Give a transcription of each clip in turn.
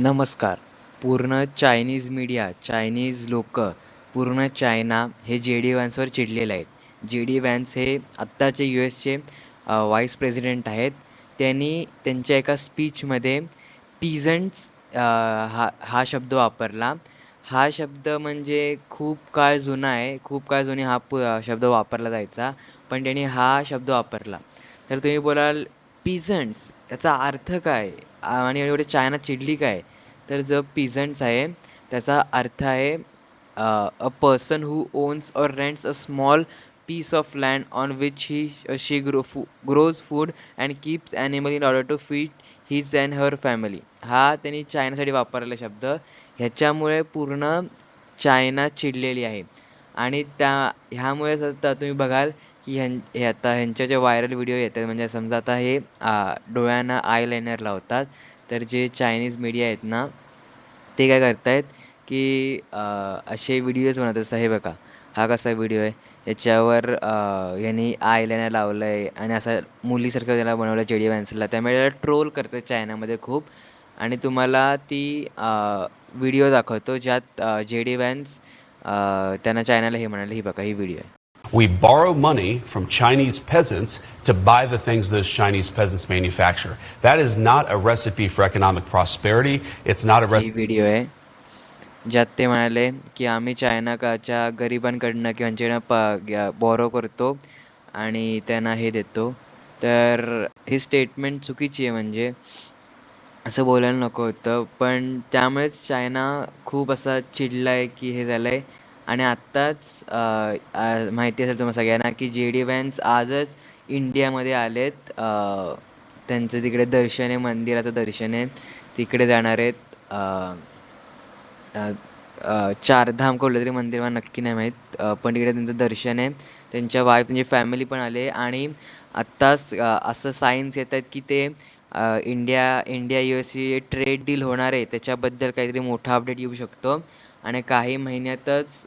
नमस्कार. पूर्ण Chinese media Chinese लोक पूर्ण चायना हे जे डी वॅन्सवर चिडलेले आहेत. जे डी वॅन्स हे आत्ताचे यू एसचे व्हाईस प्रेसिडेंट आहेत. त्यांनी त्यांच्या एका स्पीचमध्ये पीझंट्स हा हा शब्द वापरला. हा शब्द म्हणजे खूप काळ जुना आहे. खूप काळ जुनी हा प शब्द वापरला जायचा. पण त्यांनी हा शब्द वापरला. तर तुम्ही बोलाल पिझंट्स याचा अर्थ काय? आणि एवढे चायना चिडली काय? तर जो पिझंट्स आहे त्याचा अर्थ आहे a person who owns or rents a small piece of land on which he she grow food grows food and keeps animal in order to feed his and her family हा त्यांनी चायनासाठी वापरलेला शब्द. ह्याच्यामुळे पूर्ण चायना चिडलेली आहे. आणि त्या ह्यामुळेच आता तुम्ही बघाल की ह्यां हे आता ह्यांच्या जे व्हायरल व्हिडिओ येतात म्हणजे समजा आता हे डोळ्यांना आय लाईनर लावतात तर जे चायनीज मीडिया आहेत ना ते काय करत आहेत की असे व्हिडिओज बनवत जसं हे बघा हा कसा व्हिडिओ आहे? याच्यावर यांनी आय लायनर लावलं आहे आणि असं मुलीसारखं त्याला बनवलं जे डी वॅन्सला त्यामुळे त्याला ट्रोल करतात चायनामध्ये खूप. आणि तुम्हाला ती व्हिडिओ दाखवतो ज्यात जे डी वॅन्स त्यांना चायनाला हे म्हणाले ही बघा ही व्हिडिओ आहे We borrow money from Chinese peasants to buy the things those Chinese peasants manufacture. That is not a recipe for economic prosperity. It's not a ही. व्हिडिओ आहे ज्यात ते म्हणाले की आम्ही चायनाच्या गरिबांकडनं किंवा यांच्याकडनं प बॉरो करतो आणि त्यांना हे देतो तर ही स्टेटमेंट चुकीची आहे म्हणजे असं बोलायला नको होतं. पण त्यामुळेच चायना खूप असा चिडला आहे की हे झालं आहे आणि आत्ताच माहिती असेल तुम्हाला सगळ्यांना की जे डी वॅन्स आजच इंडियामध्ये आलेत. त्यांचं तिकडे दर्शन आहे मंदिराचं दर्शन आहे. तिकडे जाणार आहेत. चारधाम कुठलं तरी मंदिर मला नक्की नाही माहीत. पण तिकडे त्यांचं दर्शन आहे. त्यांच्या वाईफ त्यांची फॅमिली पण आले. आणि आत्ताच असं सायन्स येत आहेत की ते India India U S C trade deal होणार आहे. त्याच्याबद्दल काहीतरी मोठा अपडेट येऊ शकतो. आणि काही महिन्यातच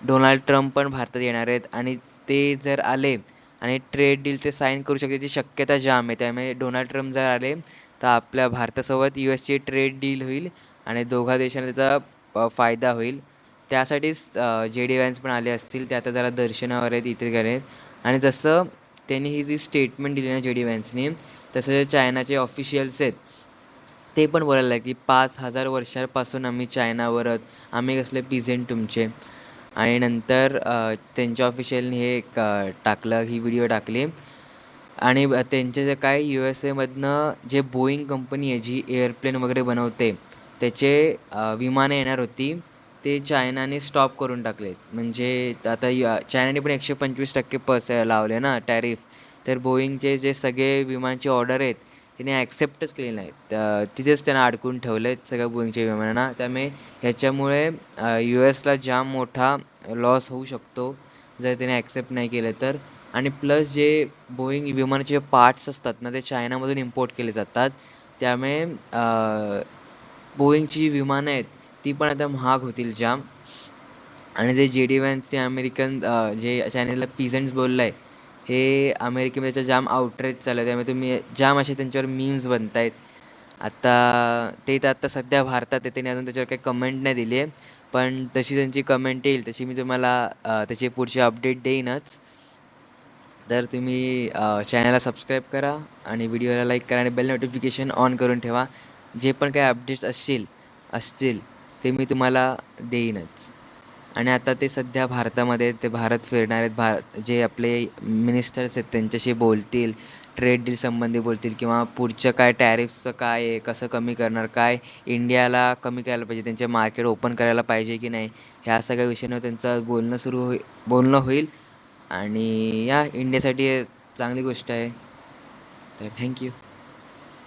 डोनाल्ड ट्रम्प पण भारतात येणार आहेत. आणि ते जर आले आणि ट्रेड डील ते साईन करू शकते ती शक्यता जाम आहे. त्यामुळे डोनाल्ड ट्रम्प जर आले तर आपल्या भारतासोबत यू एसची ट्रेड डील होईल आणि दोघा देशांना त्याचा फायदा होईल. त्यासाठीच जे डी वॅन्स पण आले असतील. ते आता जरा दर्शनावर आहेत इथे गेले आणि जसं त्यांनी ही जी स्टेटमेंट दिली ना जे डी वॅन्सनी तसं जे चायनाचे ऑफिशियल्स आहेत ते पण बोलायला की पाच हजार वर्षांपासून आम्ही चायनावरच आम्ही कसले पिझेंट तुमचे. आणि नंतर त्यांच्या ऑफिशियलनी हे टाकलं ही व्हिडिओ टाकली. आणि त्यांचे जे काय यू एस एमधनं जे बोईंग कंपनी आहे जी एअरप्लेन वगैरे बनवते त्याचे विमानं येणार होती ते चायनाने स्टॉप करून टाकले म्हणजे आता चायनाने पण एकशे पंचवीस टक्के पस लावले ना टॅरिफ तर बोईंगचे जे सगळे विमानचे ऑर्डर आहेत तिने ॲक्सेप्टच केले नाहीत. तिथेच त्यांना अडकून ठेवलं आहेत सगळ्या बोईंगच्या विमानांना. त्यामुळे ह्याच्यामुळे यू एसला जाम मोठा लॉस होऊ शकतो जर त्याने ॲक्सेप्ट नाही केलं तर. आणि प्लस जे बोईंग विमानाचे पार्ट्स असतात ना ते चायनामधून इम्पोर्ट केले जातात. त्यामुळे बोईंगची जी विमानं आहेत ती पण आता महाग होतील जाम. आणि जे जे डी वॅन्स ते अमेरिकन जे चायनीजला पिझंट्स बोललं आहे हे अमेरिकेमध्ये त्याच्या जाम आउटरेज चालू आहे. त्यामुळे तुम्ही जाम असे त्यांच्यावर मीम्स बनत आहेत आत्ता ते तर आत्ता सध्या भारतात आहे त्यांनी अजून त्याच्यावर काही कमेंट नाही दिली आहे. पण तशी त्यांची कमेंट येईल तशी मी तुम्हाला त्याची पुढची अपडेट देईनच. तर तुम्ही चॅनलला सबस्क्राईब करा आणि व्हिडिओला लाईक करा आणि बेल नोटिफिकेशन ऑन करून ठेवा. जे पण काही अपडेट्स असतील असतील ते मी तुम्हाला देईनच. आणि आता ते सध्या भारतामध्ये ते भारत फिरणार आहेत. भार जे आपले मिनिस्टर्स आहेत त्यांच्याशी बोलतील ट्रेड डील संबंधी बोलतील किंवा पुढचं काय टॅरिफ्सचं काय आहे कसं कमी करणार काय इंडियाला कमी करायला पाहिजे त्यांचे मार्केट ओपन करायला पाहिजे की नाही ह्या सगळ्या विषयांवर त्यांचं बोलणं सुरू होईल बोलणं होईल. आणि या इंडियासाठी चांगली गोष्ट आहे. तर थँक्यू